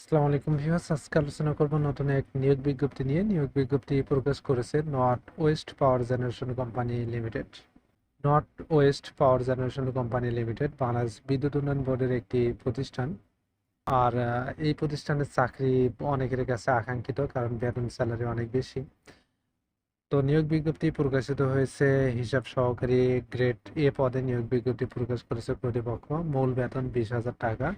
আসসালামু আলাইকুম ভিউয়ার্স, আজকে আলোচনা করব নতুন এক নিয়োগ বিজ্ঞপ্তি নিয়ে। নিয়োগ বিজ্ঞপ্তি প্রকাশ করেছে North West Power Generation Company Limited North West Power Generation Company Limited Bangladesh বিদ্যুৎ উন্নয়ন বোর্ডের একটি প্রতিষ্ঠান। আর এই প্রতিষ্ঠানের চাকরি অনেকের কাছে আকাঙ্ক্ষিত, কারণ বেতন স্যালারি অনেক বেশি। তো নিয়োগ বিজ্ঞপ্তি প্রকাশিত হয়েছে হিসাব সহকারী গ্রেড এ পদে। নিয়োগ বিজ্ঞপ্তি প্রকাশ করেছে কর্তৃপক্ষ। মূল বেতন বিশ হাজার টাকা।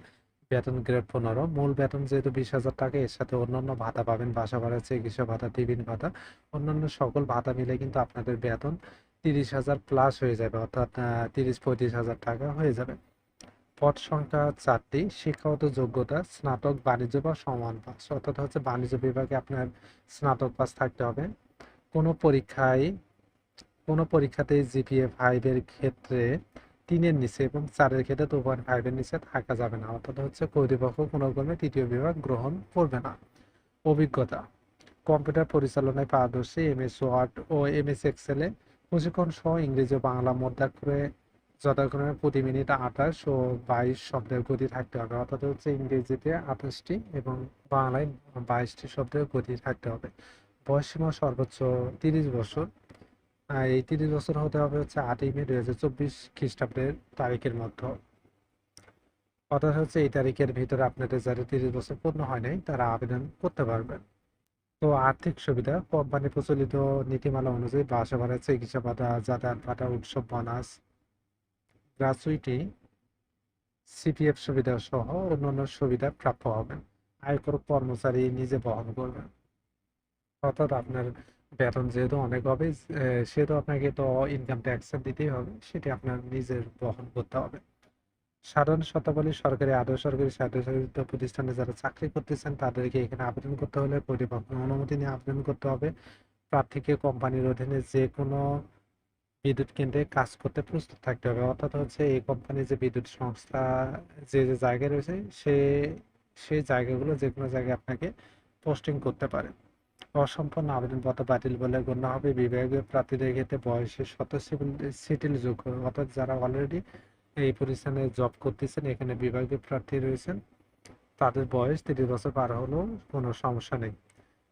বেতন গ্রেড পনেরো। মূল বেতন যেহেতু বিশ হাজার টাকা, এর সাথে অন্যান্য ভাতা পাবেন, বাসা ভাড়া, চিকিৎসা ভাতা, টিফিন ভাতা, অন্যান্য সকল ভাতা মিলে কিন্তু আপনাদের বেতন তিরিশ হাজার প্লাস হয়ে যাবে, অর্থাৎ তিরিশ, পঁয়ত্রিশ হাজার টাকা হয়ে যাবে। পদ সংখ্যা চারটি, শিক্ষাগত যোগ্যতা, স্নাতক, বাণিজ্য বা সমান পাস, অর্থাৎ হচ্ছে বাণিজ্য বিভাগে আপনার স্নাতক পাস থাকতে হবে। কোনো পরীক্ষায়, কোনো পরীক্ষাতেই জিপিএ ফাইভের ক্ষেত্রে তিনের নিচে এবং চারের ক্ষেত্রে টু পয়েন্ট ফাইভের নিচে থাকা যাবে না। অর্থাৎ হচ্ছে কর্তৃপক্ষ কোনো ক্রমে তৃতীয় বিভাগ গ্রহণ করবে না। অভিজ্ঞতা, কম্পিউটার পরিচালনায় পারদর্শী এমএস ওয়ার্ড ও এম এমএস এক্সেলে প্রশিক্ষণ সহ ইংরেজি ও বাংলা মধ্যাক্ষরে যথাক্রমে প্রতি মিনিট আঠাশ ও বাইশ শব্দের গতি থাকতে হবে। অর্থাৎ হচ্ছে ইংরেজিতে আঠাশটি এবং বাংলায় বাইশটি শব্দের গতি থাকতে হবে। বয়সীমা সর্বোচ্চ তিরিশ বছর। এই তিরিশ বছর হতে হবে হচ্ছে আটই মে দুই হাজার চব্বিশ খ্রিস্টাব্দের তারিখের মধ্যে। অর্থাৎ হচ্ছে এই তারিখের ভিতরে আপনাদের যারা তিরিশ বছর পূর্ণ হয় নাই, তারা আবেদন করতে পারবেন। তো আর্থিক সুবিধা, কোম্পানি প্রচলিত নীতিমালা অনুযায়ী বাসা ভাড়া চিকিৎসা ভাতা, যাতায়াত ভাতা, উৎসব বোনাস, গ্রাচুইটি, সিপিএফ সুবিধা সহ অন্যান্য সুবিধা প্রাপ্য হবেন। আয়কর কর্মচারী নিজে বহন করবেন। অর্থাৎ আপনার বেতন যেহেতু অনেক হবে সেহেতু আপনাকে তো ইনকাম ট্যাক্স দিতেই হবে, সেটি আপনার নিজের বহন করতে হবে। সাধারণ শতাবলী সরকারি, আধা সরকারি, স্বায়ত্তশাসিত প্রতিষ্ঠানে যারা চাকরি করতেছেন, তাদেরকে এখানে আবেদন করতে হলে কর্তৃপক্ষের অনুমতি নিয়ে আবেদন করতে হবে। প্রার্থীকে কোম্পানির অধীনে যে কোনো বিদ্যুৎ কেন্দ্রে কাজ করতে প্রস্তুত থাকতে হবে। অর্থাৎ হচ্ছে এই কোম্পানির যে বিদ্যুৎ সংস্থা, যে যে জায়গায় রয়েছে, সে সেই জায়গাগুলো যে কোনো জায়গায় আপনাকে পোস্টিং করতে পারে। অসম্পূর্ণ আবেদনপত্র বাতিল বলে গণ্য হবে। বিভাগীয় প্রার্থীদের ক্ষেত্রে বয়সের শত সিটিল যোগ্য, অর্থাৎ যারা অলরেডি এই প্রতিষ্ঠানে জব করতেছেন, এখানে বিভাগীয় প্রার্থী রয়েছেন, তাদের বয়স তিরিশ বছর পার হলেও কোনো সমস্যা নেই।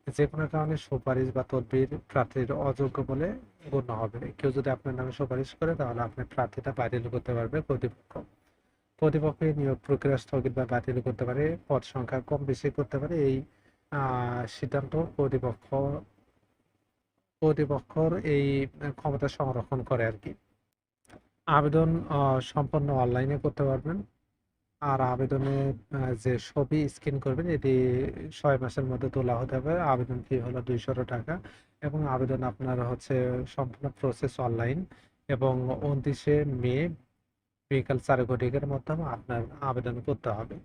যে কোনো কারণে সুপারিশ বা তদবির প্রার্থীর অযোগ্য বলে গণ্য হবে। কেউ যদি আপনার নামে সুপারিশ করে, তাহলে আপনি প্রার্থীটা বাতিল করতে পারবে কর্তৃপক্ষ। কর্তৃপক্ষ নিয়োগ প্রক্রিয়া স্থগিত বা বাতিল করতে পারে, পদ সংখ্যা কম বেশি করতে পারে, এই সিদ্ধান্ত কর্তৃপক্ষ, কর্তৃপক্ষর এই ক্ষমতা সংরক্ষণ করে আর কি। আবেদন সম্পন্ন অনলাইনে করতে পারবেন। আর আবেদনে যে ছবি স্ক্যান করবেন, এটি ছয় মাসের মধ্যে তোলা হতে হবে। আবেদন ফি হলো দুইশো টাকা এবং আবেদন আপনার হচ্ছে সম্পূর্ণ প্রসেস অনলাইন এবং উনত্রিশে মে, বিকাল চার ঘটিকার মাধ্যমে আপনার আবেদন করতে হবে।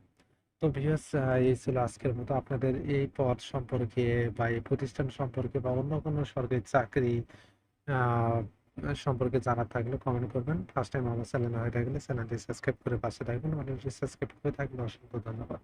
তো ভিউয়ার্স এই ছিল আজকের মতো। আপনাদের এই পদ সম্পর্কে বা এই প্রতিষ্ঠান সম্পর্কে বা অন্য কোনো সরকারি চাকরি সম্পর্কে জানার থাকলে কমেন্ট করবেন। ফার্স্ট টাইম আমার চ্যানেল হয়ে থাকলে চ্যানেলটি সাবস্ক্রাইব করে পাশে থাকবেন। অলরেডি সাবস্ক্রাইব করে থাকলে অসংখ্য ধন্যবাদ।